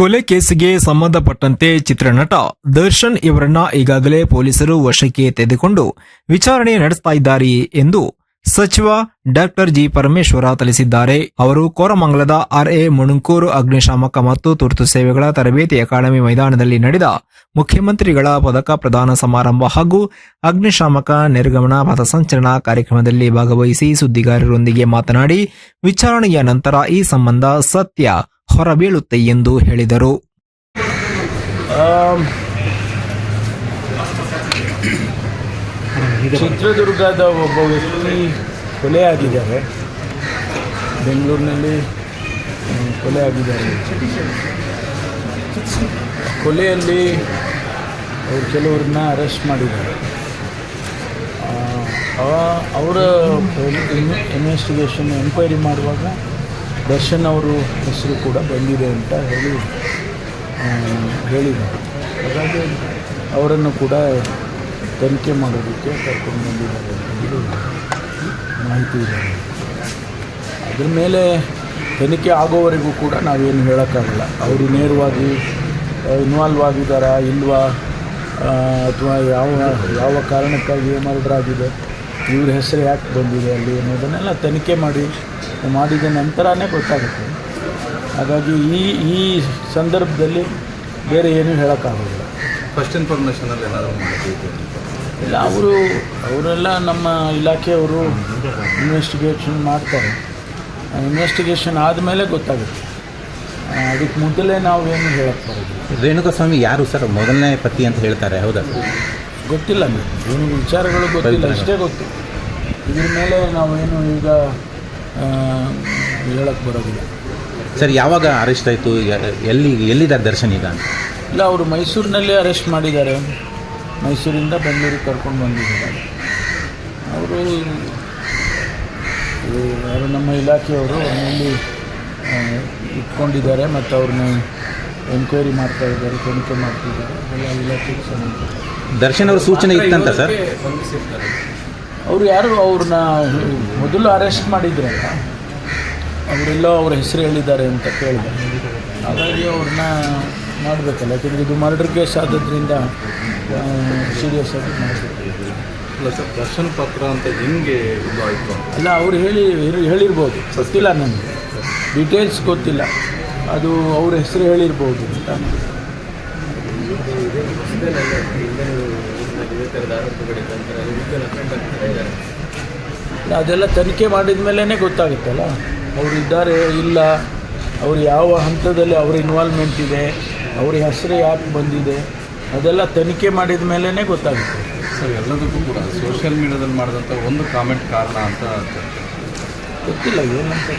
ಕೊಲೆ ಕೇಸಿಗೆ ಸಂಬಂಧಪಟ್ಟಂತೆ ಚಿತ್ರನಟ ದರ್ಶನ್ ಇವರನ್ನ ಈಗಾಗಲೇ ಪೊಲೀಸರು ವಶಕ್ಕೆ ತೆಗೆದುಕೊಂಡು ವಿಚಾರಣೆ ನಡೆಸ್ತಾ ಇದ್ದಾರೆ ಎಂದು ಸಚಿವ ಡಾಕ್ಟರ್ ಜಿ ಪರಮೇಶ್ವರ ತಿಳಿಸಿದ್ದಾರೆ. ಅವರು ಕೋರಮಂಗಲದ ಎ ಮುಣುಕೂರು ಅಗ್ನಿಶಾಮಕ ಮತ್ತು ತುರ್ತು ಸೇವೆಗಳ ತರಬೇತಿ ಅಕಾಡೆಮಿ ಮೈದಾನದಲ್ಲಿ ನಡೆದ ಮುಖ್ಯಮಂತ್ರಿಗಳ ಪದಕ ಪ್ರದಾನ ಸಮಾರಂಭ ಹಾಗೂ ಅಗ್ನಿಶಾಮಕ ನಿರ್ಗಮನ ಪಥಸಂಚಲನ ಕಾರ್ಯಕ್ರಮದಲ್ಲಿ ಭಾಗವಹಿಸಿ ಸುದ್ದಿಗಾರರೊಂದಿಗೆ ಮಾತನಾಡಿ, ವಿಚಾರಣೆಯ ನಂತರ ಈ ಸಂಬಂಧ ಸತ್ಯ ಹೊರಬೀಳುತ್ತೆ ಎಂದು ಹೇಳಿದರು. ಚಿತ್ರದುರ್ಗದ ಒಬ್ಬ ವ್ಯಕ್ತಿ ಕೊಲೆ ಆಗಿದ್ದಾರೆ. ಬೆಂಗಳೂರಿನಲ್ಲಿ ಕೊಲೆ ಆಗಿದ್ದಾರೆ. ಕೊಲೆಯಲ್ಲಿ ಅವರು ಕೆಲವ್ರನ್ನ ಅರೆಸ್ಟ್ ಮಾಡಿದ್ದಾರೆ. ಅವರ ಇನ್ವೆಸ್ಟಿಗೇಷನ್ ಎಂಕ್ವೈರಿ ಮಾಡುವಾಗ ದರ್ಶನ್ ಅವರು ಹೆಸರು ಕೂಡ ಬಂದಿದೆ ಅಂತ ಹೇಳಿ ಹೇಳಿದರು. ಹಾಗಾಗಿ ಅವರನ್ನು ಕೂಡ ತನಿಖೆ ಮಾಡೋದಕ್ಕೆ ಕರ್ಕೊಂಡು ಬಂದಿದ್ದಾರೆ ಅಂತ ಮಾಹಿತಿ ಇದೆ. ಅದ್ರ ಮೇಲೆ ತನಿಖೆ ಆಗೋವರೆಗೂ ಕೂಡ ನಾವೇನು ಹೇಳೋಕ್ಕಾಗಲ್ಲ. ಅವರು ನೇರವಾಗಿ ಇನ್ವಾಲ್ವ್ ಆಗಿದ್ದಾರಾ, ಇಲ್ವಾ ಅಥವಾ ಯಾವ ಯಾವ ಕಾರಣಕ್ಕಾಗಿ ಏನಾದರೂ ಆಗಿದೆ, ಇವ್ರ ಹೆಸರು ಯಾಕೆ ಬಂದಿದೆ ಅಲ್ಲಿ ಅನ್ನೋದನ್ನೆಲ್ಲ ತನಿಖೆ ಮಾಡಿ ಮಾಡಿದ ನಂತರನೇ ಗೊತ್ತಾಗುತ್ತೆ. ಹಾಗಾಗಿ ಈ ಈ ಸಂದರ್ಭದಲ್ಲಿ ಬೇರೆ ಏನೂ ಹೇಳೋಕ್ಕಾಗೋದಿಲ್ಲ. ಫಸ್ಟ್ ಇನ್ಫಾರ್ಮೇಷನಲ್ಲಿ ಏನಾದರೂ ಇಲ್ಲ ಅವರು ಅವರೆಲ್ಲ ನಮ್ಮ ಇಲಾಖೆಯವರು ಇನ್ವೆಸ್ಟಿಗೇಷನ್ ಮಾಡ್ತಾರೆ. ಇನ್ವೆಸ್ಟಿಗೇಷನ್ ಆದಮೇಲೆ ಗೊತ್ತಾಗುತ್ತೆ. ಅದಕ್ಕೆ ಮೊದಲೇ ನಾವು ಏನು ಹೇಳಕ್ಕೆ ಬರೋದು ರೇಣುಕಸ್ವಾಮಿ ಯಾರು ಸರ್? ಮೊದಲನೇ ಪತಿ ಅಂತ ಹೇಳ್ತಾರೆ ಹೌದಾ? ಗೊತ್ತಿಲ್ಲ ನನಗೆ ಏನು ವಿಚಾರಗಳು ಗೊತ್ತಿಲ್ಲ ಅಷ್ಟೇ ಗೊತ್ತು. ಇದ್ರ ಮೇಲೆ ನಾವೇನು ಈಗ ಹೇಳಕ್ಕೆ ಬರೋದಿಲ್ಲ. ಸರ್ ಯಾವಾಗ ಅರೆಸ್ಟ್ ಆಯಿತು? ಎಲ್ಲಿ ಎಲ್ಲಿದ್ದಾರೆ ದರ್ಶನ್ ಈಗ? ಇಲ್ಲ ಅವರು ಮೈಸೂರಿನಲ್ಲಿ ಅರೆಸ್ಟ್ ಮಾಡಿದ್ದಾರೆ. ಮೈಸೂರಿಂದ ಬೆಂಗಳೂರಿಗೆ ಕರ್ಕೊಂಡು ಬಂದಿದ್ದಾರೆ. ಅವರು ಅವರು ನಮ್ಮ ಇಲಾಖೆಯವರು ಮನೆಯಲ್ಲಿ ಇಟ್ಕೊಂಡಿದ್ದಾರೆ ಮತ್ತು ಅವ್ರನ್ನ ಎನ್ಕ್ವೈರಿ ಮಾಡ್ತಾ ಇದ್ದಾರೆ ತನಿಖೆ ಮಾಡ್ತಿದ್ದಾರೆ ಎಲ್ಲ ಇಲಾಖೆಗೆ ಸಂಬಂಧ. ದರ್ಶನ್ ಅವ್ರ ಸೂಚನೆ ಇತ್ತಂತ ಸರ್? ಅವರು ಯಾರು ಅವ್ರನ್ನ ಮೊದಲು ಅರೆಸ್ಟ್ ಮಾಡಿದ್ರಲ್ಲ ಅವರೆಲ್ಲೋ ಅವ್ರ ಹೆಸರು ಹೇಳಿದ್ದಾರೆ ಅಂತ ಕೇಳಿದೆ ಹಾಗಾಗಿ ಅವ್ರನ್ನ ಮಾಡಬೇಕಲ್ಲ ಯಾಕೆಂದರೆ ಇದು ಮರ್ಡರ್ ಕೇಸ್ ಆದದ್ರಿಂದ ಸೀರಿಯಸ್ ಆಗಿ ಮಾಡಬೇಕು ಇಲ್ಲ ಸರ್ ದರ್ಶನ್ ಪತ್ರ ಅಂತ ಹೆಂಗೆ ಇದು ಆಯಿತು ಅಲ್ಲ ಅವ್ರು ಹೇಳಿ ಹೇಳಿ- ಹೇಳಿರ್ಬೋದು ಗೊತ್ತಿಲ್ಲ ನನಗೆ ಡೀಟೇಲ್ಸ್ ಗೊತ್ತಿಲ್ಲ ಅದು ಅವ್ರ ಹೆಸರು ಹೇಳಿರ್ಬೋದು ಅಂತ ಇಲ್ಲ, ಅದೆಲ್ಲ ತನಿಖೆ ಮಾಡಿದ ಮೇಲೇ ಗೊತ್ತಾಗುತ್ತಲ್ಲ? ಅವರು ಇದ್ದಾರೆ ಇಲ್ಲ. ಅವ್ರು ಯಾವ ಹಂತದಲ್ಲಿ ಅವ್ರ ಇನ್ವಾಲ್ವ್ಮೆಂಟ್ ಇದೆ ಅವ್ರ ಹೆಸರು ಯಾಕೆ ಬಂದಿದೆ ಅದೆಲ್ಲ ತನಿಖೆ ಮಾಡಿದ ಮೇಲೇ ಗೊತ್ತಾಗುತ್ತೆ. ಸರ್ ಎಲ್ಲದಕ್ಕೂ ಕೂಡ ಸೋಷಿಯಲ್ ಮೀಡಿಯಾದಲ್ಲಿ ಮಾಡಿದಂಥ ಒಂದು ಕಾಮೆಂಟ್ ಕಾರಣ ಅಂತ ಗೊತ್ತಿಲ್ಲ. ಏನಂತ